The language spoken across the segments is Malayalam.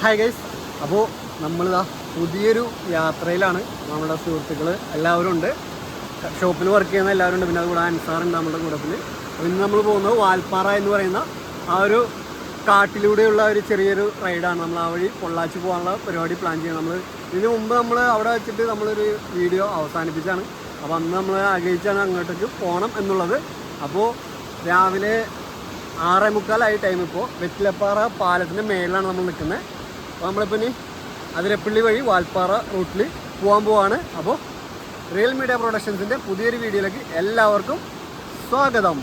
ഹായ് ഗൈസ് അപ്പോൾ നമ്മളിതാ പുതിയൊരു യാത്രയിലാണ് നമ്മുടെ സുഹൃത്തുക്കൾ എല്ലാവരും ഉണ്ട്. ഷോപ്പിൽ വർക്ക് ചെയ്യുന്ന എല്ലാവരും ഉണ്ട്. പിന്നെ അതുകൂടെ അൻസാറുണ്ട് നമ്മുടെ കൂട്ടത്തിൽ ഇന്ന് നമ്മൾ പോകുന്നത് വാൽപ്പാറ എന്ന് പറയുന്ന ആ ഒരു കാട്ടിലൂടെയുള്ള ഒരു ചെറിയൊരു റൈഡാണ് നമ്മൾ ആ വഴി പൊള്ളാച്ചി പോകാനുള്ള പരിപാടി പ്ലാൻ ചെയ്യുന്നത് നമ്മൾ ഇതിന് മുമ്പ് നമ്മൾ അവിടെ വെച്ചിട്ട് നമ്മളൊരു വീഡിയോ അവസാനിപ്പിച്ചാണ് അപ്പോൾ അന്ന് നമ്മൾ ആഗ്രഹിച്ചാണ് അങ്ങോട്ടേക്ക് പോകണം എന്നുള്ളത്. അപ്പോൾ രാവിലെ ആറേ മുക്കാലായി ടൈം ഇപ്പോൾ വെറ്റിലപ്പാറ പാലത്തിന്റെ മേളിലാണ് നമ്മൾ നിൽക്കുന്നത്. അപ്പോൾ നമ്മളിപ്പോൾ ഇനി അതിരപ്പള്ളി വഴി വാൽപ്പാറ റൂട്ടിൽ പോകാൻ പോവാണ്. അപ്പോൾ റിയൽ മീഡിയ പ്രൊഡക്ഷൻസിന്റെ പുതിയൊരു വീഡിയോയിലേക്ക് എല്ലാവർക്കും സ്വാഗതം.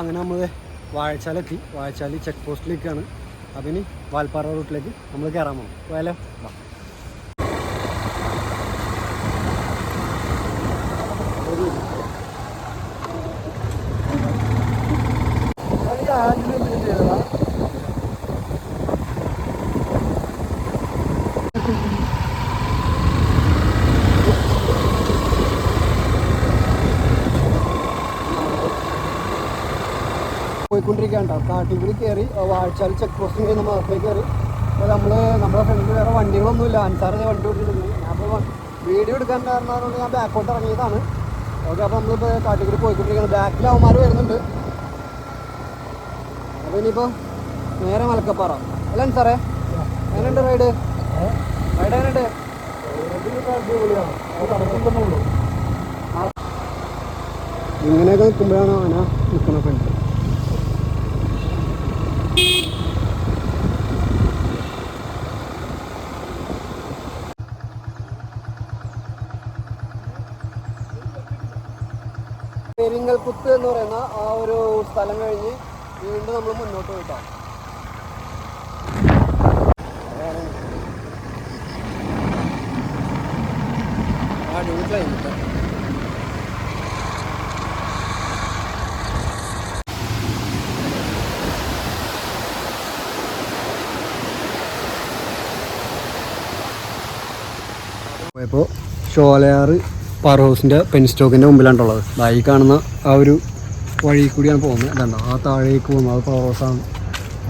അപ്പോൾ അങ്ങനെ നമ്മൾ വാഴച്ചാലെത്തി. വാഴച്ചാൽ ചെക്ക് പോസ്റ്റിലേക്കാണ് അപ്പം ഇനി വാൽപ്പാറ റൂട്ടിലേക്ക് നമ്മൾ കയറാൻ പോകും പോയാലോ? വാ. കാട്ടിക്കുടി കയറി വാഴച്ചാൽ ചെക്ക് പോസ്റ്റിൽ കഴിഞ്ഞ് മാത്രമേ കയറി അപ്പോൾ നമ്മൾ നമ്മുടെ ഫ്രണ്ടിൽ വേറെ വണ്ടികളൊന്നുമില്ല. അൻസാറ് വണ്ടി ഓടിച്ചിട്ടുണ്ട്. അപ്പോൾ വീഡിയോ എടുക്കാൻ കാരണമാണ് ഞാൻ ബാക്കോട്ട് ഇറങ്ങിയതാണ്. ഓക്കെ അപ്പോൾ നമ്മളിപ്പോൾ കാട്ടിക്കുടി പോയിക്കൊണ്ടിരിക്കുന്നത് ബാക്കിൽ അവന്മാർ വരുന്നുണ്ട്. അപ്പോൾ ഇനിയിപ്പോൾ നേരെ മലക്കപ്പാറ. അല്ല അൻസാറേ? എങ്ങനെയുണ്ട് റൈഡ് റൈഡ് എങ്ങനെയുണ്ട്? ഇങ്ങനെയൊക്കെ നിൽക്കുമ്പോഴാണ് ആന നിൽക്കണ ഫ്രണ്ട് പെരിങ്ങൽകുത്ത് എന്ന് പറയുന്ന ആ ഒരു സ്ഥലം കഴിഞ്ഞ് വീണ്ടും നമ്മൾ മുന്നോട്ട് പോയിട്ടോ. അടിപൊളി ക്ലൈമറ്റ് ഇപ്പോൾ ഷോലയാറ് പവർ ഹൗസിന്റെ പെൻ സ്റ്റോക്കിന്റെ മുമ്പിലാണുള്ളത്. ഈ കാണുന്ന ആ ഒരു വഴി കൂടിയാണ് പോകുന്നത്. അതാണ് ആ താഴേക്ക് പോകുന്നത് അത് പവർ ഹൗസാണ്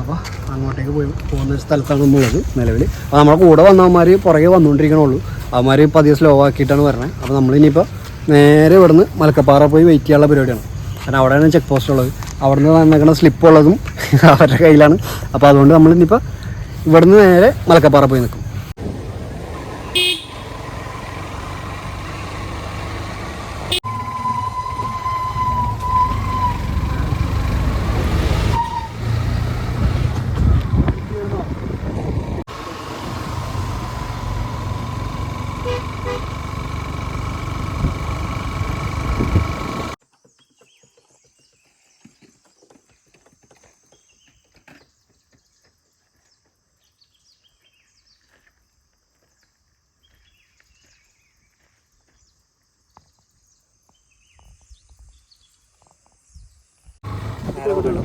അപ്പോൾ അങ്ങോട്ടേക്ക് പോയി പോകുന്ന ഒരു സ്ഥലത്താണ് നമ്മളുള്ളത് നിലവിൽ അപ്പോൾ നമ്മുടെ കൂടെ വന്നവന്മാർ പുറകെ വന്നുകൊണ്ടിരിക്കണുള്ളൂ അവന്മാർ പതിയെ സ്ലോ ആക്കിയിട്ടാണ് വരണത് അപ്പോൾ നമ്മളിനിയിപ്പോൾ നേരെ ഇവിടുന്ന് മലക്കപ്പാറ പോയി വെയിറ്റ് ചെയ്യാനുള്ള പരിപാടിയാണ്. കാരണം അവിടെയാണ് ചെക്ക് പോസ്റ്റ് ഉള്ളത്. അവിടെ നിന്ന് വന്നേക്കണ സ്ലിപ്പ് ഉള്ളതും അവരുടെ കയ്യിലാണ്. അപ്പോൾ അതുകൊണ്ട് നമ്മളിനിപ്പോൾ ഇവിടുന്ന് നേരെ മലക്കപ്പാറ പോയി നിൽക്കും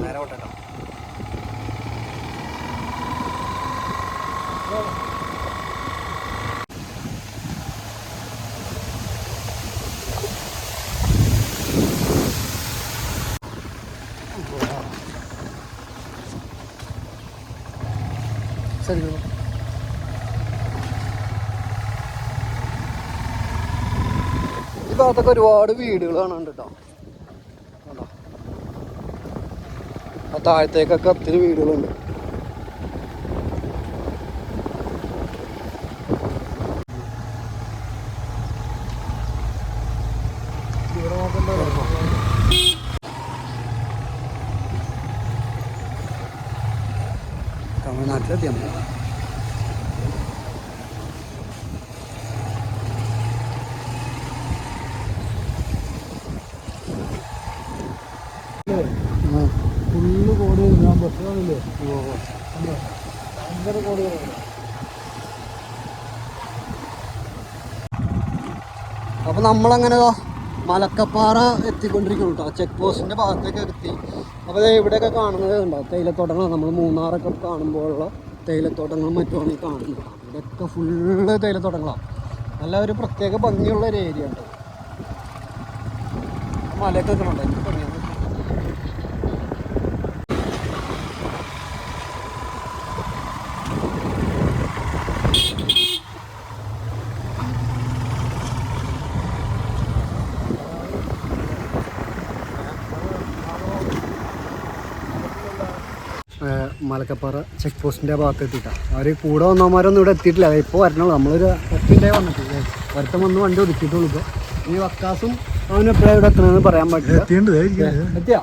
നേരെ വിട്ടോ ശരി ഈ ഭാഗത്തൊക്കെ ഒരുപാട് വീടുകൾ കാണുന്നുണ്ട് കേട്ടോ? ആ താഴത്തേക്കൊക്കെ ഒത്തിരി വീടുകളുണ്ട് തമിഴ്നാട്ടിലെത്തി നമ്മൾ ഫുള്ള് കോടി ഞാൻ ബസ് കാണില്ലേ ഓ ഭയങ്കര കോടികളാണ് അപ്പോൾ നമ്മളങ്ങനെ മലക്കപ്പാറ എത്തിക്കൊണ്ടിരിക്കുന്നു കേട്ടോ ചെക്ക് പോസ്റ്റിന്റെ ഭാഗത്തേക്ക് എത്തി. അപ്പോൾ ഇവിടെയൊക്കെ കാണുന്നത് ഉണ്ടോ തേയിലത്തോട്ടങ്ങൾ നമ്മൾ മൂന്നാറൊക്കെ കാണുമ്പോഴുള്ള തേയിലത്തോട്ടങ്ങളും മറ്റുമാണ് ഈ കാണുന്നത്. ഇവിടെയൊക്കെ ഫുള്ള് തേയിലത്തോട്ടങ്ങളാണ് നല്ല ഒരു പ്രത്യേക ഭംഗിയുള്ള ഒരു ഏരിയ ഉണ്ട് മലയൊക്കെ നിൽക്കണുണ്ട് മലക്കപ്പാറ ചെക്ക് പോസ്റ്റിന്റെ ഭാഗത്ത് എത്തിയിട്ടാണ് അവർ കൂടെ വന്നവന്മാരൊന്നും ഇവിടെ എത്തിയിട്ടില്ല. അതെ ഇപ്പോൾ വരണുള്ളൂ. നമ്മളൊരു ഒറ്റ വന്നിട്ടില്ല. ഒരുത്തം വന്ന് വണ്ടി ഒതുക്കിയിട്ടുള്ളൂ ഇപ്പോൾ ഈ വക്കാസും അവൻ എപ്പോഴാണ് ഇവിടെ എത്തണമെന്ന് പറയാൻ പറ്റില്ല. എത്തിയാ?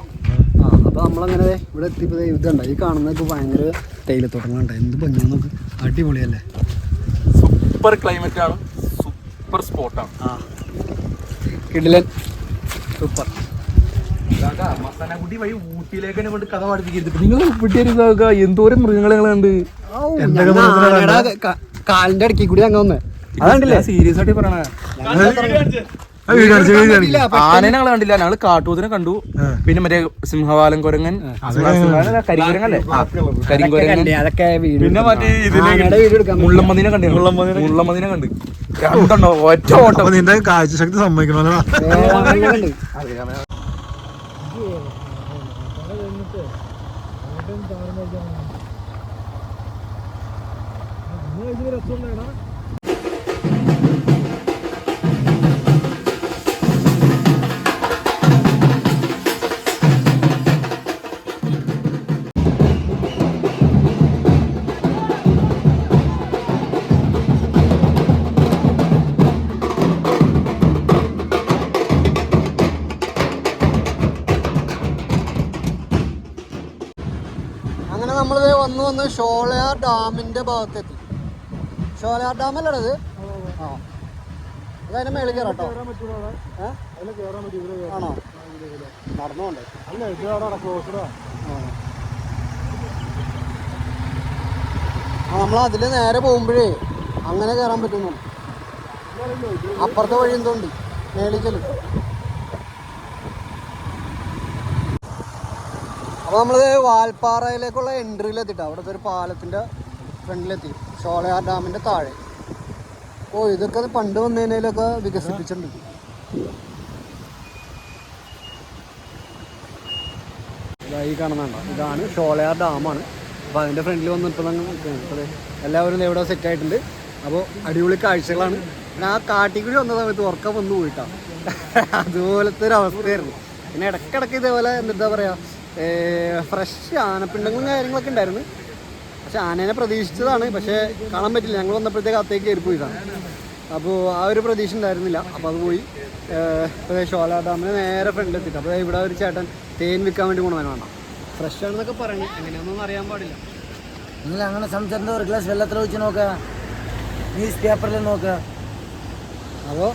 ആ അപ്പോൾ നമ്മളങ്ങനെ ദേ ഇവിടെ എത്തിയപ്പോൾ ദേ ഇതുണ്ട് ഈ കാണുന്നതൊക്കെ ഭയങ്കര തേയിലത്തോട്ടങ്ങളുണ്ട് എന്ത് ഭംഗിയാണ് നോക്ക്. അടിപൊളിയല്ലേ? സൂപ്പർ ക്ലൈമറ്റ് ആണ്. സൂപ്പർ സ്പോട്ടാണ് ആ. കിടിലൻ. സൂപ്പർ വഴി ഊട്ടിയിലേക്ക് തന്നെ കൊണ്ട് കഥ പഠിപ്പിക്കരുത് നിങ്ങൾ എന്തോരം മൃഗങ്ങളെ കാലിന്റെ അടുക്കി കൂടി അങ്ങ് വന്ന്. അതാണ്ടല്ലേ? സീരിയസ് ആയിട്ട് പറയണേ? ആനനെ ഞങ്ങൾ കണ്ടില്ല. ഞങ്ങൾ കാട്ടൂത്തിനെ കണ്ടു. പിന്നെ മറ്റേ സിംഹവാലൻ കുരങ്ങൻ സിംഹവാലൻ കരിങ്കുരങ്ങല്ലേ? കരിങ്കുരങ്ങൻ. പിന്നെ മറ്റേ. മുള്ളമ്മതിനെ കണ്ടു മുള്ളമ്മതിനെ കണ്ട്. രണ്ടെണ്ണോ ഒറ്റ ഓട്ടം. നിന്റെ കാഴ്ചശക്തി സമ്മതിക്കണമല്ലോ വേളാങ്കണ്ണിയിലുണ്ട്. അങ്ങനെ നമ്മൾ വന്ന് വന്ന് ഷോളയാർ ഡാമിന്റെ ഭാഗത്തെത്തി ഷോളയാർ ഡാം അല്ലേ ഇത് ആ അതതിന്റെ മേളിൽ കയറാം കേട്ടോ? ആണോ? നടന്നുകൊണ്ട് അല്ല ഇത് അവിടെ ക്ലോസ്ഡാ നമ്മൾ അതിൽ നേരെ പോകുമ്പോഴേ അങ്ങനെ കയറാൻ പറ്റുന്നു. അപ്പുറത്തെ വഴി എന്തുണ്ട് മേളിക്കൽ. അപ്പോൾ നമ്മൾ വാൽപ്പാറയിലേക്കുള്ള എൻട്രിയിലെത്തിട്ടോ അവിടുത്തെ ഒരു പാലത്തിന്റെ ഫ്രണ്ടിലെത്തി ഷോളയാർ ഡാമിന്റെ താഴെ. ഓ ഇതൊക്കെ പണ്ട് വന്നതിനൊക്കെ വികസിപ്പിച്ചിട്ടുണ്ട്. ഈ കാണുന്നുണ്ടോ ഇതാണ് ഷോളയാർ ഡാമാണ്. അപ്പോൾ അതിന്റെ ഫ്രണ്ടിൽ വന്ന് ഇപ്പോൾ എല്ലാവരും ഇവിടെ സെറ്റ് ആയിട്ടുണ്ട്. അപ്പോൾ അടിപൊളി കാഴ്ചകളാണ്. പിന്നെ ആ കാട്ടിക്കുഴി വന്ന സമയത്ത് ഉറക്കം വന്നു പോയിട്ടാണ് അതുപോലത്തെ ഒരു അവസ്ഥയായിരുന്നു. പിന്നെ ഇടയ്ക്കിടയ്ക്ക് ഇതേപോലെ എന്താ പറയാ ഫ്രഷ് ആനപ്പിണ്ടങ്ങളും കാര്യങ്ങളൊക്കെ ഉണ്ടായിരുന്നു. പക്ഷെ ആനേനെ പ്രതീക്ഷിച്ചതാണ് പക്ഷേ കാണാൻ പറ്റില്ല. ഞങ്ങൾ വന്നപ്പോഴത്തേക്ക് അകത്തേക്ക് കയറി പോയതാണ്. അപ്പോൾ ആ ഒരു പ്രതീക്ഷ ഉണ്ടായിരുന്നില്ല. അപ്പോൾ അത് പോയി ഷോല ഡാമിന് നേരെ ഫ്രണ്ടിലെത്തിയിട്ട് അപ്പോൾ ഇവിടെ ഒരു ചേട്ടൻ തേൻ വിൽക്കാൻ വേണ്ടി കൊണ്ടു വരണം ഫ്രഷ് ആണെന്നൊക്കെ പറഞ്ഞു അങ്ങനെയൊന്നും അറിയാൻ പാടില്ല. നിങ്ങൾ അങ്ങനെ സംസാരിച്ചത് ഒരു ഗ്ലാസ് വെള്ളത്തിൽ വെച്ച് നോക്കുക ന്യൂസ് പേപ്പറിൽ നോക്കുക അപ്പോൾ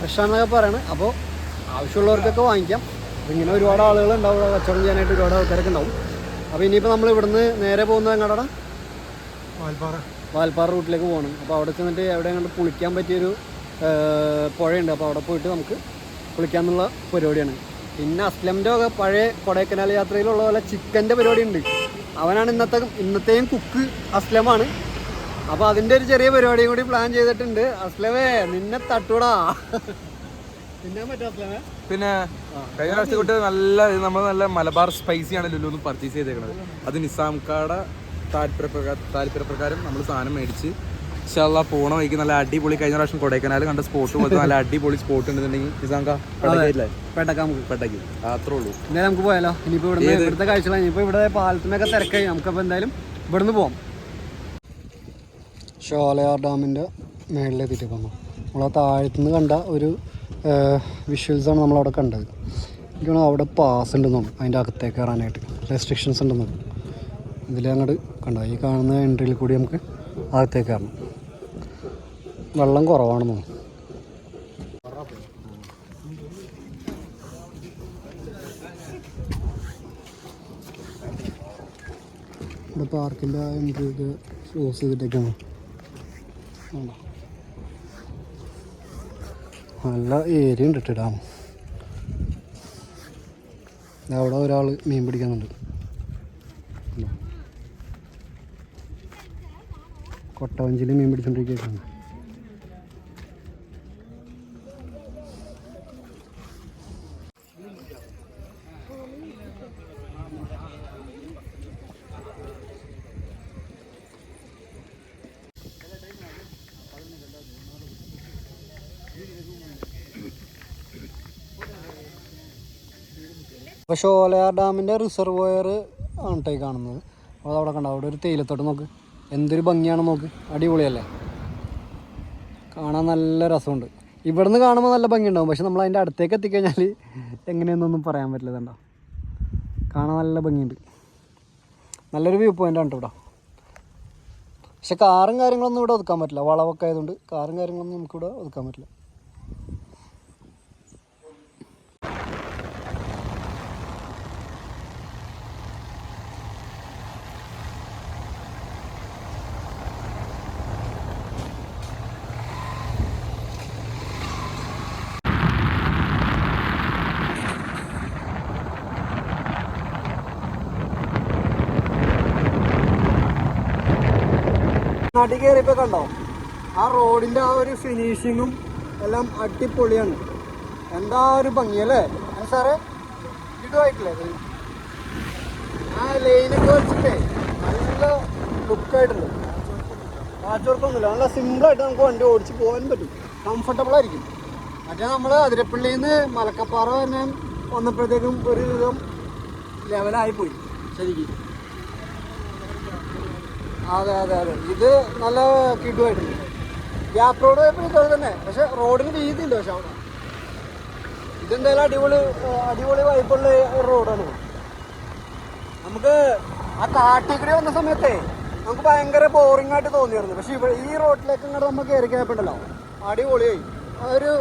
ഫ്രഷ് ആണെന്നൊക്കെ പറയണം. അപ്പോൾ ആവശ്യമുള്ളവർക്കൊക്കെ വാങ്ങിക്കാം. ഇങ്ങനെ ഒരുപാട് ആളുകൾ ഉണ്ടാവും. ഇവിടെ കച്ചവടം ചെയ്യാനായിട്ട് ഒരുപാട് ആൾക്കാരൊക്കെ ഉണ്ടാവും. അപ്പോൾ ഇനിയിപ്പോൾ നമ്മൾ ഇവിടുന്ന് നേരെ പോകുന്നത് എങ്ങടാ വാൽപ്പാറ. വാൽപ്പാറ റൂട്ടിലേക്ക് പോകണം അപ്പോൾ അവിടെ ചെന്നിട്ട് എവിടെ കണ്ട് കുളിക്കാൻ പറ്റിയൊരു പുഴയുണ്ട്. അപ്പോൾ അവിടെ പോയിട്ട് നമുക്ക് കുളിക്കാന്നുള്ള പരിപാടിയാണ്. പിന്നെ അസ്ലമിന്റെ ഒക്കെ പഴയ കൊടൈക്കനാൽ യാത്രയിലുള്ള പോലെ ചിക്കന്റെ പരിപാടി ഉണ്ട് അവനാണ് ഇന്നത്തെ ഇന്നത്തെയും കുക്ക് അസ്ലമാണ്. അപ്പോൾ അതിന്റെ ഒരു ചെറിയ പരിപാടിയും കൂടി പ്ലാൻ ചെയ്തിട്ടുണ്ട്. അസ്ലമേ നിന്നെ തട്ടൂടാ. പിന്നെ പറ്റും അസ്ലമേ? പിന്നെ കഴിഞ്ഞ പ്രാവശ്യത്തെ തൊട്ട് നല്ല നമ്മൾ നല്ല മലബാർ സ്പൈസി ആണ് ലുലു ഒന്ന് പർച്ചേസ് ചെയ്തേക്കുന്നത് അത് നിസാംക്കാടെ താല്പര്യപ്രകാരം താല്പര്യപ്രകാരം നമ്മൾ സാധനം മേടിച്ച് ഇൻഷാല്ലാ പോണ വഴിക്ക് നല്ല അടിപൊളി കഴിഞ്ഞ പ്രാവശ്യം കൊടൈക്കനാൽ കണ്ട സ്പോട്ട് പോലത്തെ നല്ല അടിപൊളി സ്പോട്ട് ഉണ്ടെന്നുണ്ടെങ്കിൽ പെടക്കയില്ലേ പെട്ടക്കാം നമുക്ക് പെട്ടക്ക് അത്രേ ഉള്ളൂ. ഇന്നലെ നമുക്ക് പോയാലോ? ഇനിയിപ്പോ ഇവിടെ ഇവിടുത്തെ കാഴ്ചകളാണ് ഇനിയിപ്പോൾ ഇവിടെ പാലത്തിനൊക്കെ തിരക്കായി. നമുക്കപ്പോൾ എന്തായാലും ഇവിടുന്ന് പോവാം. ഷോലയാർ ഡാമിന്റെ മേളിലെത്തിയിട്ട് പോകണം നമ്മളാ താഴത്തുനിന്ന് കണ്ട ഒരു വിഷ്വൽസാണ് നമ്മളവിടെ കണ്ടത്. എനിക്ക് തോന്നുന്നു അവിടെ പാസ് ഉണ്ടെന്ന് തോന്നുന്നു അതിന്റെ അകത്തേക്ക് കയറാനായിട്ട് റെസ്ട്രിക്ഷൻസ് ഉണ്ടെന്ന് ഇതിലങ്ങോട്ട് കണ്ടോ? ഈ കാണുന്ന എൻട്രിയിൽ കൂടി നമുക്ക് അകത്തേക്ക് കയറണം. വെള്ളം കുറവാണെന്ന്. തോന്നുന്നു ഇവിടെ പാർക്കിന്റെ എൻട്രി ഒക്കെ ക്ലോസ് ചെയ്തിട്ടേക്കാണ്. ആണോ? നല്ല ഏരിയ ഉണ്ട് കേട്ടോ ഡാം അവിടെ ഒരാൾ മീൻ പിടിക്കുന്നുണ്ട്? കൊട്ടവഞ്ചിയിൽ മീൻ പിടിച്ചോണ്ടിരിക്കുകയാണ് അപ്പോൾ ഷോലയാർ ഡാമിന്റെ റിസർവോയർ ആണ് കാണുന്നത്. അപ്പോൾ അതവിടെ കണ്ട? അവിടെ ഒരു തേയിലത്തോട്ട് നോക്ക്. എന്തൊരു ഭംഗിയാണ് നോക്ക്. അടിപൊളിയല്ലേ? കാണാൻ നല്ല രസമുണ്ട്. ഇവിടുന്ന് കാണുമ്പോൾ നല്ല ഭംഗിയുണ്ടാവും. പക്ഷെ നമ്മൾ അതിന്റെ അടുത്തേക്ക് എത്തിക്കഴിഞ്ഞാൽ എങ്ങനെയെന്നൊന്നും പറയാൻ പറ്റില്ല ഇതുണ്ടോ കാണാൻ നല്ല ഭംഗിയുണ്ട്. നല്ലൊരു വ്യൂ പോയിന്റ് ആണ് ഇവിടെ. പക്ഷെ കാറും കാര്യങ്ങളൊന്നും ഇവിടെ ഒതുക്കാൻ പറ്റില്ല. വളവൊക്കെ ആയതുകൊണ്ട് കാറും കാര്യങ്ങളൊന്നും നമുക്കിവിടെ ഒതുക്കാൻ പറ്റില്ല. നാട്ടിൽ കയറിയപ്പോൾ കണ്ടോ? ആ റോഡിന്റെ ആ ഒരു ഫിനിഷിങ്ങും എല്ലാം അടിപൊളിയാണ്. എന്താ ഒരു ഭംഗി അല്ലേ സാറേ? ഇതുമായിട്ടില്ലേ ആ ലൈനൊക്കെ വെച്ചിട്ടേ നല്ല ലുക്കായിട്ടുണ്ട് കാച്ചുറപ്പൊന്നുമില്ല നല്ല സിമ്പിളായിട്ട് നമുക്ക് വണ്ടി ഓടിച്ച് പോകാൻ പറ്റും. കംഫർട്ടബിൾ ആയിരിക്കും. മറ്റേ നമ്മൾ അതിരപ്പള്ളിയിൽ നിന്ന് മലക്കപ്പാറ തന്നെ വന്നപ്പോഴത്തേക്കും ഒരു വിധം ലെവലായി പോയി. ശരിക്കും. അതെ അതെ അതെ. ഇത് നല്ല കിടുവായിട്ടുണ്ട്. ഗ്യാപ്പ് റോഡ് പോയപ്പോൾ ഇതുപോലെ തന്നെ. പക്ഷെ റോഡിന് വീതി പക്ഷെ അവിടെ. ഇതെന്തായാലും അടിപൊളി അടിപൊളി വൈബുള്ള റോഡാണ്. നമുക്ക് ആ കാട്ടിക്കൂടി വന്ന സമയത്തേ നമുക്ക് ഭയങ്കര ബോറിംഗ് ആയിട്ട് തോന്നിയായിരുന്നു. പക്ഷെ ഇവിടെ ഈ റോഡിലേക്ക് ഇങ്ങോട്ട് നമ്മൾ കയറി കയപ്പുണ്ടല്ലോ അടിപൊളിയായി. ഒരു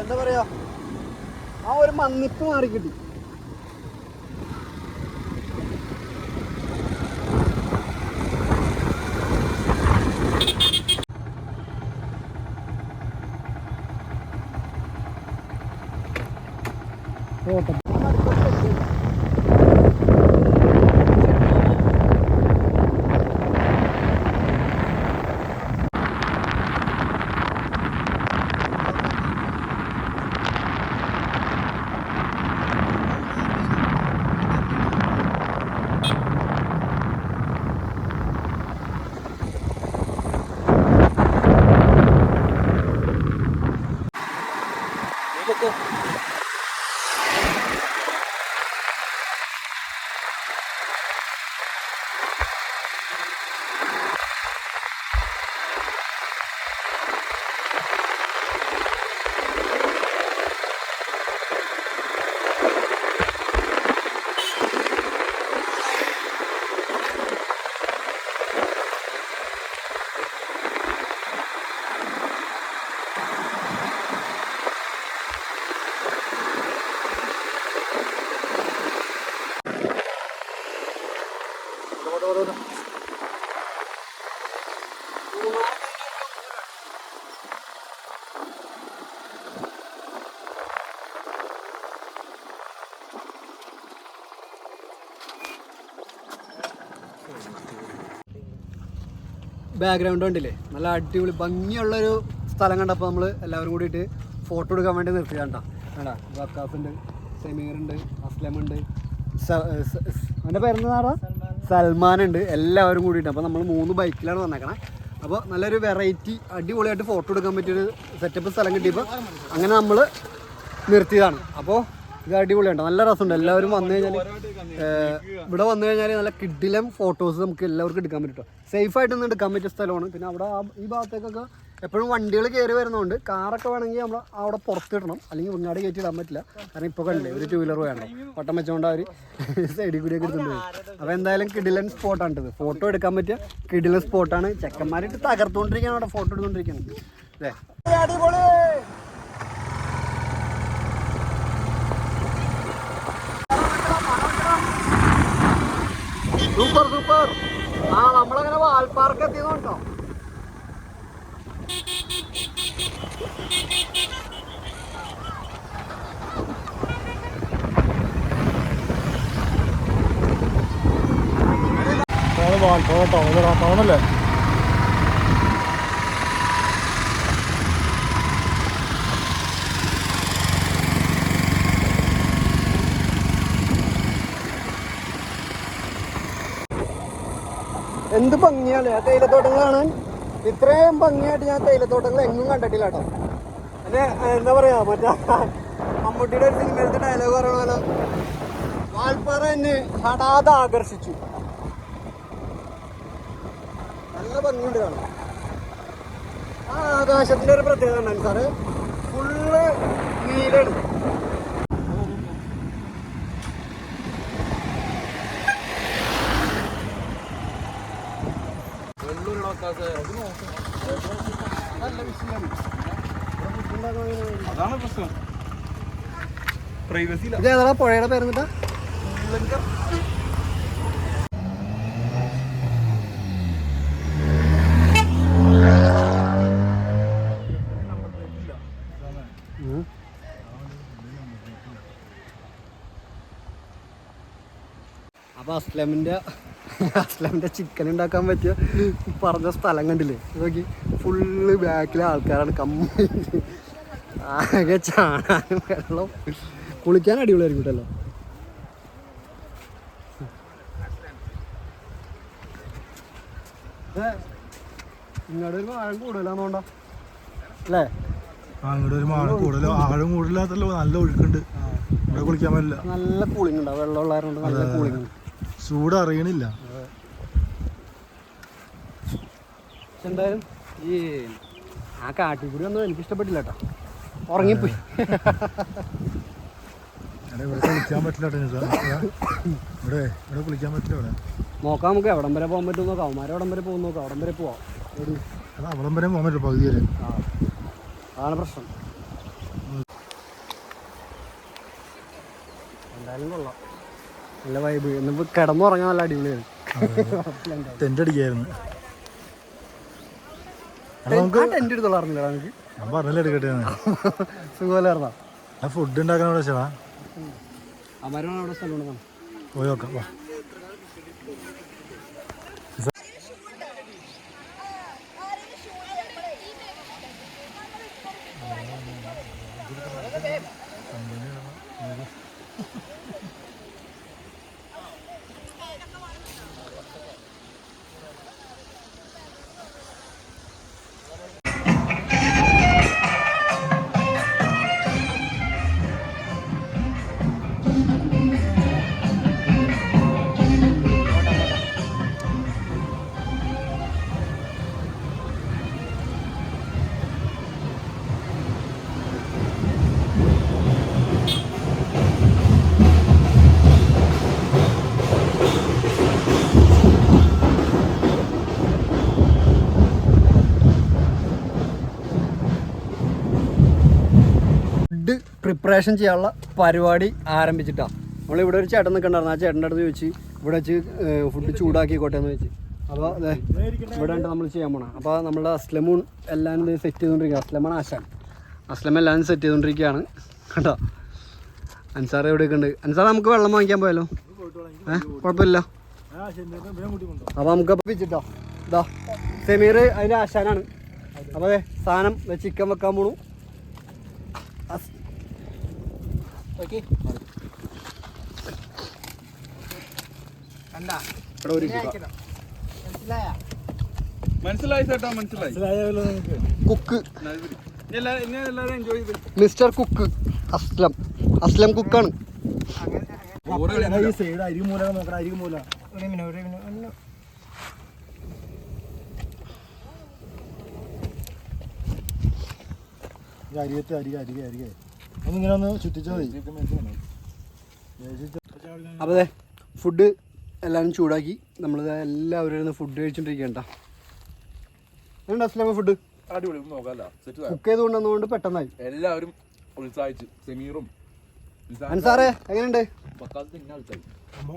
എന്താ പറയാ? ആ ഒരു മന്നിപ്പ് മാറി കിട്ടി. ബാക്ക്ഗ്രൗണ്ട് ഉണ്ടല്ലേ നല്ല അടിപൊളി ഭംഗിയുള്ളൊരു സ്ഥലം കണ്ടപ്പോൾ നമ്മൾ എല്ലാവരും കൂടിയിട്ട് ഫോട്ടോ എടുക്കാൻ വേണ്ടി നിർത്തി കണ്ട? വേണ്ട വക്കാസ് ഉണ്ട് സെമീർ ഉണ്ട് അസ്ലം ഉണ്ട് അവന്റെ പേരെന്താ സൽമാൻ ഉണ്ട് എല്ലാവരും കൂടിയിട്ട്. അപ്പോൾ നമ്മൾ മൂന്ന് ബൈക്കിലാണ് വന്നേക്കണേ. അപ്പോൾ നല്ലൊരു വെറൈറ്റി അടിപൊളിയായിട്ട് ഫോട്ടോ എടുക്കാൻ പറ്റിയൊരു സെറ്റപ്പ് സ്ഥലം കിട്ടിയപ്പോൾ അങ്ങനെ നമ്മൾ നിർത്തിയതാണ്. അപ്പോൾ ഇത് അടിപൊളിയാണ് നല്ല രസമുണ്ട്. എല്ലാവരും വന്നു കഴിഞ്ഞാൽ ഇവിടെ വന്നു കഴിഞ്ഞാൽ നല്ല കിഡിലം ഫോട്ടോസ് നമുക്ക് എല്ലാവർക്കും എടുക്കാൻ പറ്റും സേഫ് ആയിട്ട് എടുക്കാൻ പറ്റിയ സ്ഥലമാണ്. പിന്നെ അവിടെ ഈ ഭാഗത്തേക്കൊക്കെ എപ്പോഴും വണ്ടികൾ കയറി വരുന്നതുകൊണ്ട് കാറൊക്കെ വേണമെങ്കിൽ നമ്മൾ അവിടെ പുറത്തിടണം. അല്ലെങ്കിൽ ഇങ്ങാട് കയറ്റി ഇടാൻ പറ്റില്ല. കാരണം ഇപ്പോൾ കണ്ടില്ലേ ഒരു ടൂ വീലർ വേണം വട്ടം വെച്ചുകൊണ്ട് അവർ സൈഡിൽ കൂടിയൊക്കെ എടുത്തുകൊണ്ട് അപ്പോൾ എന്തായാലും കിഡിലൻ സ്പോട്ടാണ് ഇത് ഫോട്ടോ എടുക്കാൻ പറ്റിയ കിഡിലൻ സ്പോട്ടാണ് ചെക്കന്മാരിട്ട് തകർത്തുകൊണ്ടിരിക്കുകയാണ് അവിടെ ഫോട്ടോ എടുത്തുകൊണ്ടിരിക്കുന്നത്. അല്ലേ സർ ആ നമ്മളങ്ങനെ വാൽപ്പാർക്ക് എത്തിയത് കേട്ടോ ടൗണല്ലേ എന്ത് ഭംഗിയാണ്? ആ തേയിലത്തോട്ടങ്ങൾ കാണാൻ. ഇത്രയും ഭംഗിയായിട്ട് ഞാൻ തേയിലത്തോട്ടങ്ങൾ എങ്ങും കണ്ടിട്ടില്ല കേട്ടോ. അല്ലെ എന്താ പറയാ മറ്റേ മമ്മൂട്ടിയുടെ ഒരു സിനിമയിലത്തെ ഡയലോഗ് പറയണ പോലെ വാൽപ്പാറ എന്നെ ഹടാതെ ആകർഷിച്ചു. നല്ല ഭംഗിയുണ്ട് കാണാൻ. ആ ആകാശത്തിന്റെ ഒരു പ്രത്യേകത ഉണ്ടായിരുന്നു സാറ് ഫുള്ള് നീലാണ് അതാണ് പ്രശ്നം പ്രൈവസി ഇത് ഏതാ പുഴയുടെ പേരെന്നിട്ടാ അപ്പൊ അസ്ലമിന്റെ അസ്ലമിന്റെ ചിക്കൻ ഉണ്ടാക്കാൻ പറ്റിയ പറഞ്ഞ സ്ഥലം കണ്ടില്ലേ? നോക്കി. ഫുള്ള് ബാക്കിലെ ആൾക്കാരാണ്. കമ്മി. ആകെ ചാണാനും വെള്ളം. കുളിക്കാൻ അടിപൊളിയായിരിക്കും കേട്ടല്ലോ ഇങ്ങോട്ട് ഒരു ആഴം കൂടുതലാന്നോണ്ടാ അല്ലേ? അങ്ങോട്ട് ഒരു ആഴം കൂടുതൽ ആഴം കൂടുതലാത്തല്ലോ നല്ല ഒഴുക്കുണ്ട്. ഇവിടെ കുളിക്കാൻ പറ്റില്ല. നല്ല കൂളിംഗ് ഉണ്ടാവും വെള്ളം ഉള്ളതുകൊണ്ട് നല്ല കൂളിംഗ് ചൂട് അറിയണില്ല പക്ഷെ എന്തായാലും ഈ ആ കാട്ടിക്കൂടി ഒന്നും എനിക്ക് ഇഷ്ടപ്പെട്ടില്ല കേട്ടോ. ഉറങ്ങിപ്പോയി. ഇവിടെ കുളിക്കാൻ പറ്റില്ല ഇവിടെ ഇവിടെ കുളിക്കാൻ പറ്റില്ല ഇവിടെ. നോക്കാം നമുക്ക് എവിടം വരെ പോകാൻ പറ്റും നോക്കാം. അവന്മാരെ എവിടം വരെ പോകും നോക്കാം. അവിടം വരെ പോവാം. അവിടം വരെ പോകാൻ പറ്റില്ല പകുതി വരെ. അതാണ് പ്രശ്നം. എന്തായാലും കൊള്ളാം. നല്ല വൈബ് എന്നിപ്പോ കിടന്നുറങ്ങാൻ നല്ല അടിപൊളിയാണ് ടെന്റ് അടിക്കായിരുന്നു. എടാ, നമുക്ക് ടെന്റ് എടുത്തോളാറില്ല നമുക്ക് ഞാൻ പറഞ്ഞല്ലേ എടുക്കട്ടെ സുഖമല്ലായിരുന്നാ ഫുഡ് ഉണ്ടാക്കാൻ അവിടെ അമരാണ് അവിടെ സ്ഥലം പോയി നോക്കാം വാ. പ്രിപ്പറേഷൻ ചെയ്യാനുള്ള പരിപാടി ആരംഭിച്ചിട്ടാണ് നമ്മൾ ഇവിടെ ഒരു ചേട്ടൻ നിൽക്കണ്ടായിരുന്നു. ആ ചേട്ടന്റെ അടുത്ത് ചോദിച്ച് ഇവിടെ വെച്ച് ഫുഡ് ചൂടാക്കിക്കോട്ടെ എന്ന് വെച്ച് അപ്പോൾ അതെ ഇവിടെ നമ്മൾ ചെയ്യാൻ പോണം. അപ്പോൾ നമ്മുടെ അസ്ലമൂൺ എല്ലാം സെറ്റ് ചെയ്തുകൊണ്ടിരിക്കുക അസ്ലമാണ് ആശാൻ. അസ്ലം എല്ലാം സെറ്റ് ചെയ്തുകൊണ്ടിരിക്കുകയാണ് കേട്ടോ? അൻസാർ എവിടെയൊക്കെ ഉണ്ട് അൻസാർ നമുക്ക് വെള്ളം വാങ്ങിക്കാൻ പോയാലോ? ഏഹ് കുഴപ്പമില്ല. അപ്പോൾ നമുക്ക് വെച്ചിട്ടോ. ഇതാ സെമീർ അതിന്റെ ആശാനാണ്. അപ്പോൾ സാധനം ചിക്കൻ വെക്കാൻ പോണു. ഇവിടെ ഒരു ഇരിക്കുക. മനസ്സിലായി? ചേട്ടാ മനസ്സിലായി. Cook. Mister cook. Aslam. Aslam കുക്കാണ്. അരിയത്തെ അരിക അരിക അരിക. ഒന്നിങ്ങനെ ഒന്ന് ചുറ്റിച്ചാൽ മതി. അപ്പോൾ അതെ ഫുഡ് എല്ലാവരും ചൂടാക്കി. നമ്മൾ എല്ലാവരും ഇരുന്ന് ഫുഡ് കഴിച്ചോണ്ടിരിക്കണ്ടോ. എങ്ങനെയുണ്ട് അസ്ലമ ഫുഡ് അടിപൊളി ഒന്ന് നോക്കാല്ല സെറ്റ് കുക്ക് ചെയ്ത് കൊണ്ടുവന്നുകൊണ്ട് പെട്ടെന്നായി. എല്ലാവരും ഉത്സാഹിച്ച്. സെമീറും അൻസാറേ എങ്ങനെയുണ്ട്?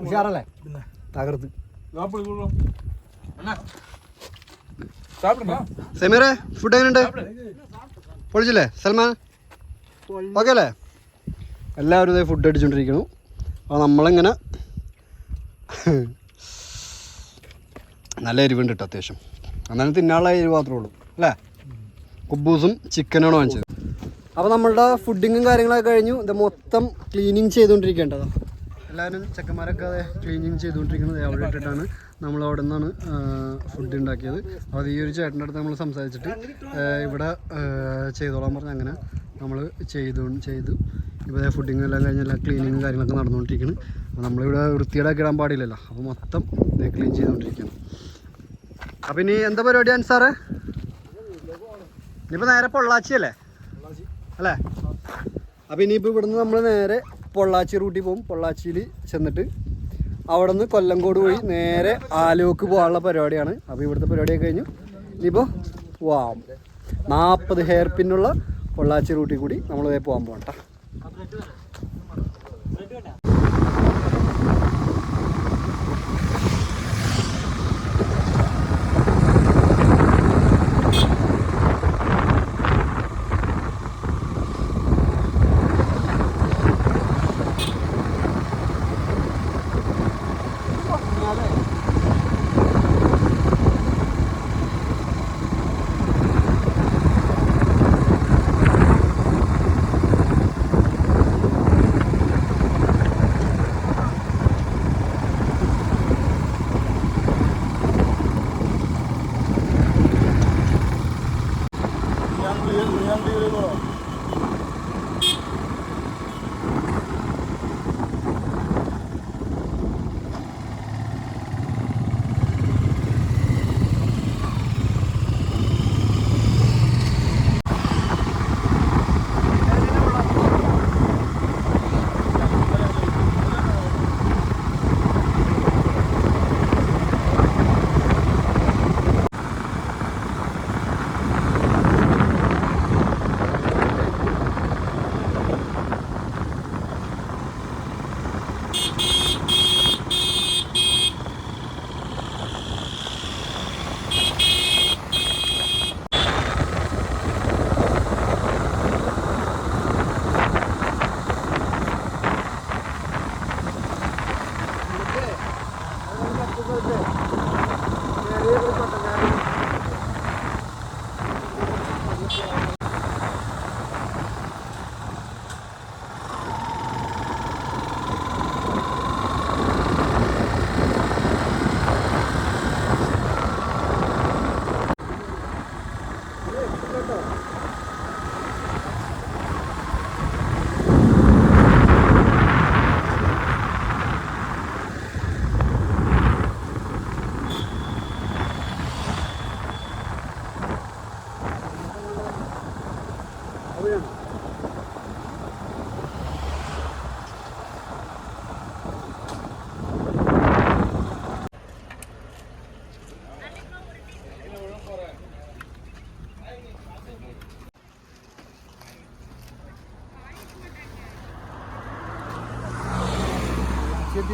ഉഷാറല്ലേ? തകർത്ത്. സമീറേ ഫുഡ് എങ്ങനെയുണ്ട്? പൊളിച്ചില്ലേ? സൽമാൻ? ഓക്കെ അല്ലേ? എല്ലാവരും ഇതേ ഫുഡ് അടിച്ചുകൊണ്ടിരിക്കുന്നു അപ്പോൾ നമ്മളിങ്ങനെ നല്ല എരിവുണ്ട് കേട്ടോ അത്യാവശ്യം. എന്നാലും തിന്നാനുള്ള എരിവ് മാത്രമേ ഉള്ളൂ അല്ലേ? കുബൂസും ചിക്കനാണ് വാങ്ങിച്ചത്. അപ്പോൾ നമ്മളുടെ ഫുഡിങ്ങും കാര്യങ്ങളൊക്കെ കഴിഞ്ഞു. ഇത് മൊത്തം ക്ലീനിങ് ചെയ്തുകൊണ്ടിരിക്കേണ്ടതാണ് എല്ലാവരും ചെക്കന്മാരൊക്കെ ക്ലീനിങ് ചെയ്തുകൊണ്ടിരിക്കുന്നത് അവിടെ ഇട്ടിട്ടാണ് നമ്മൾ അവിടെ നിന്നാണ് ഫുഡ് ഉണ്ടാക്കിയത്. അപ്പോൾ ഈ ഒരു ചേട്ടന്റെ അടുത്ത് നമ്മൾ സംസാരിച്ചിട്ട് ഇവിടെ ചെയ്തോളാൻ പറഞ്ഞ് അങ്ങനെ നമ്മൾ ചെയ്തു ചെയ്തു. ഇപ്പോൾ ഫുഡിങ് എല്ലാം കഴിഞ്ഞ് എല്ലാം ക്ലീനിങ്ങും കാര്യങ്ങളൊക്കെ നടന്നുകൊണ്ടിരിക്കുന്നു അപ്പോൾ നമ്മളിവിടെ വൃത്തിയേടാക്കി ഇടാൻ പാടില്ലല്ലോ. അപ്പോൾ മൊത്തം ക്ലീൻ ചെയ്തുകൊണ്ടിരിക്കുകയാണ് അപ്പം ഇനി എന്താ പരിപാടിയാണ് അൻസാറേ? ഇനിയിപ്പോൾ നേരെ പൊള്ളാച്ചി അല്ലേ? അല്ലേ? അപ്പം ഇനിയിപ്പോൾ ഇവിടുന്ന് നമ്മൾ നേരെ പൊള്ളാച്ചി റൂട്ടിൽ പോകും. പൊള്ളാച്ചിയിൽ ചെന്നിട്ട് അവിടെ നിന്ന് കൊല്ലങ്കോട് പോയി നേരെ ആലുവക്ക് പോകാനുള്ള പരിപാടിയാണ്. അപ്പോൾ ഇവിടുത്തെ പരിപാടിയൊക്കെ കഴിഞ്ഞു. ഇനിയിപ്പോൾ വാ. നാൽപ്പത് ഹെയർ പിന്നുള്ള പൊള്ളാച്ചി റൂട്ടിൽ കൂടി നമ്മൾ പോകാൻ പോകണ്ട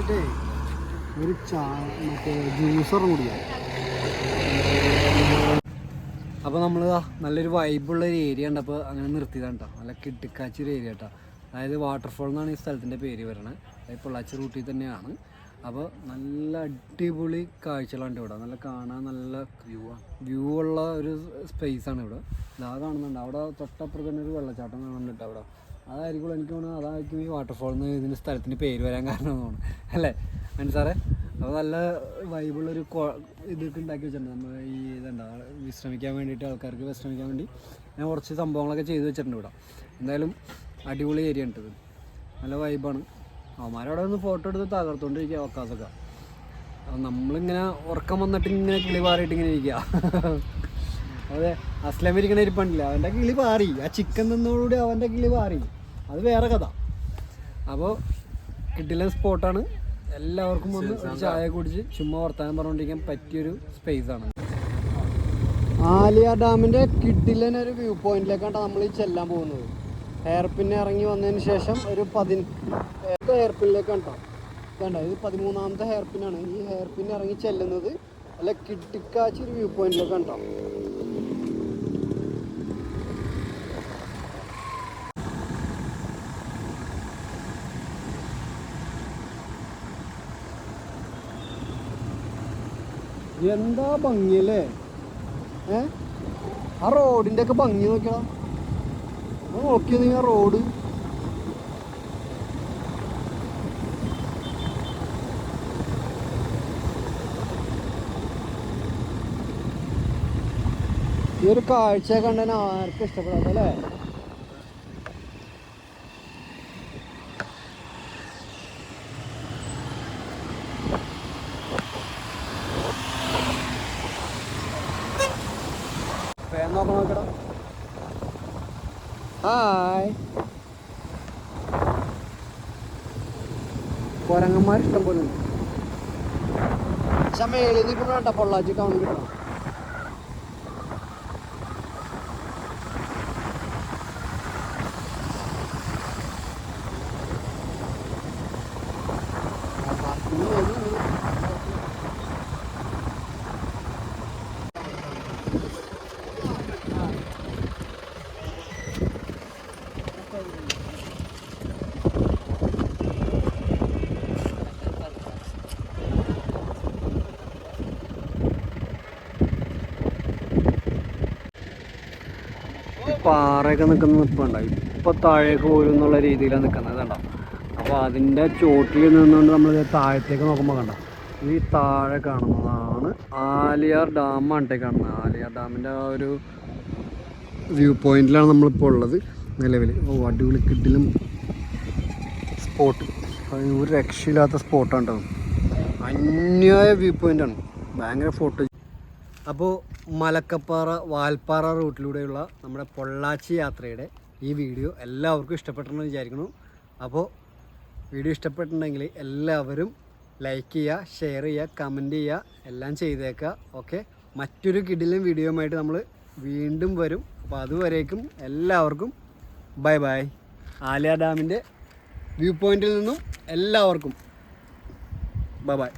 എത്തിയിട്ടേ ഒരു ചാ മറ്റേ ജ്യൂസർ കുടിക്കാം അപ്പോൾ നമ്മൾ നല്ലൊരു വൈബുള്ള ഒരു ഏരിയ ഉണ്ട്. അപ്പോൾ അങ്ങനെ നിർത്തിയതാണ് കേട്ടോ നല്ല കിട്ടിക്കാച്ചി ഒരു ഏരിയ കേട്ടോ അതായത് വാട്ടർഫോൾ എന്നാണ് ഈ സ്ഥലത്തിന്റെ പേര് വരണത് അതായത് പൊള്ളാച്ചി റൂട്ടിൽ തന്നെയാണ്. അപ്പോൾ നല്ല അടിപൊളി കാഴ്ചകളുണ്ട് ഇവിടെ. നല്ല കാണാൻ നല്ല വ്യൂ വ്യൂ ഉള്ള ഒരു സ്പേസ് ആണ് ഇവിടെ. ഇതാ കാണുന്നുണ്ട്. അവിടെ തൊട്ടപ്പുറത്ത് തന്നെ ഒരു വെള്ളച്ചാട്ടം കാണുന്നുണ്ട് അവിടെ. അതായിരിക്കും എനിക്ക് തോന്നുന്നത്. അതായിരിക്കും ഈ വാട്ടർഫോൾ എന്ന് ഇതിന്റെ സ്ഥലത്തിന് പേര് വരാൻ കാരണം എന്ന് തോന്നുന്നു. അല്ലേ? മനസ്സാറേ അപ്പോൾ നല്ല വൈബുള്ളൊരു കൊ- ഇതൊക്കെ ഉണ്ടാക്കി വെച്ചിട്ടുണ്ട്. നമ്മൾ ഈ ഇതെന്താ വിശ്രമിക്കാൻ വേണ്ടിയിട്ട് ആൾക്കാർക്ക് വിശ്രമിക്കാൻ വേണ്ടി ഞാൻ കുറച്ച് സംഭവങ്ങളൊക്കെ ചെയ്ത് വെച്ചിട്ടുണ്ട് ഇവിടെ. എന്തായാലും അടിപൊളി ഏരിയ ഉണ്ട് നല്ല വൈബാണ് അവന്മാരവിടെ നിന്ന് ഫോട്ടോ എടുത്ത് തകർത്തോണ്ടിരിക്കുക ഒക്കാസൊക്കെ. നമ്മളിങ്ങനെ ഉറക്കം വന്നിട്ട് ഇങ്ങനെ കിളി പാറിയിട്ട് ഇങ്ങനെ ഇരിക്കുക അതെ അസ്ലം ഇരിപ്പണ്ടില്ല അവന്റെ കിളി പാറി. ആ ചിക്കൻ നിന്നോടുകൂടി അവന്റെ കിളി പാറി. അത് വേറെ കഥ. അപ്പോൾ കിട്ടില്ല സ്പോട്ടാണ്. എല്ലാവർക്കും വന്ന് ഒരു ചായ കുടിച്ച് ചുമ്മാ വർത്താനം പറഞ്ഞുകൊണ്ടിരിക്കാൻ പറ്റിയൊരു സ്പേസ് ആണ്. ആലിയ ഡാമിന്റെ കിഡിലൻ ഒരു വ്യൂ പോയിന്റിലേക്കാണ് നമ്മൾ ഈ ചെല്ലാൻ പോകുന്നത്. ഹെയർപിന്നെ ഇറങ്ങി വന്നതിന് ശേഷം ഒരു പതി എയർപിന്നിലേക്ക് കണ്ടോ കേട്ടോ വേണ്ട ഇത് പതിമൂന്നാമത്തെ ഹെയർപിന്നാണ് ഈ ഹെയർപിൻ ഇറങ്ങി ചെല്ലുന്നത് അല്ല കിട്ടിക്കാച്ചി ഒരു വ്യൂ പോയിന്റിലേക്കാണ് കേട്ടോ എന്താ ഭംഗിയല്ലേ? ഏ? ആ റോഡിന്റെ ഒക്കെ ഭംഗി നോക്കിയാ നോക്കിയത് ആ റോഡ്. ഈ ഒരു കാഴ്ച കണ്ടതിന് ആർക്കും ഇഷ്ടപ്പെടാത്ത അല്ലേ ഫാൻ നോക്കണം നോക്കടാ ഹായ് കുരങ്ങന്മാർ ഇഷ്ടം പോലെ ഉണ്ട്. പക്ഷെ മേളിൽ പൊള്ളാച്ചി കിട്ടണം ഈ പാറയൊക്കെ നിൽക്കുന്ന നിൽപ്പുണ്ട് ഇപ്പൊ താഴേക്ക് പോരും എന്നുള്ള രീതിയിലാണ് നിൽക്കുന്നത് കണ്ടോ? അപ്പോൾ അതിന്റെ ചോട്ടിൽ നിന്നുകൊണ്ട് നമ്മൾ താഴത്തേക്ക് നോക്കുമ്പോൾ കണ്ടോ? ഈ താഴെ കാണുന്നതാണ് ആലിയാർ ഡാമാണ് കാണുന്നത്. ആലിയാർ ഡാമിന്റെ ആ ഒരു വ്യൂ പോയിന്റിലാണ് നമ്മളിപ്പോൾ ഉള്ളത് നിലവിൽ ഓ അടിപൊളി കിഡിലും സ്പോട്ട്. ഒരു രക്ഷയില്ലാത്ത സ്പോട്ടാണ് കേട്ടോ. അന്യായ വ്യൂ പോയിന്റാണ് ഭയങ്കര ഫോട്ടോ. അപ്പോൾ മലക്കപ്പാറ വാൽപ്പാറ റൂട്ടിലൂടെയുള്ള നമ്മുടെ പൊള്ളാച്ചി യാത്രയുടെ ഈ വീഡിയോ എല്ലാവർക്കും ഇഷ്ടപ്പെട്ടെന്ന് വിചാരിക്കുന്നു. അപ്പോൾ വീഡിയോ ഇഷ്ടപ്പെട്ടിട്ടുണ്ടെങ്കിൽ എല്ലാവരും ലൈക്ക് ചെയ്യുക ഷെയർ ചെയ്യുക കമന്റ് ചെയ്യുക എല്ലാം ചെയ്തേക്കുക. ഓക്കെ മറ്റൊരു കിടിലും വീഡിയോയുമായിട്ട് നമ്മൾ വീണ്ടും വരും. അപ്പോൾ അതുവരേക്കും എല്ലാവർക്കും ബൈ ബൈ ആലിയ ഡാമിന്റെ വ്യൂ പോയിന്റിൽ നിന്നും എല്ലാവർക്കും ബൈ ബൈ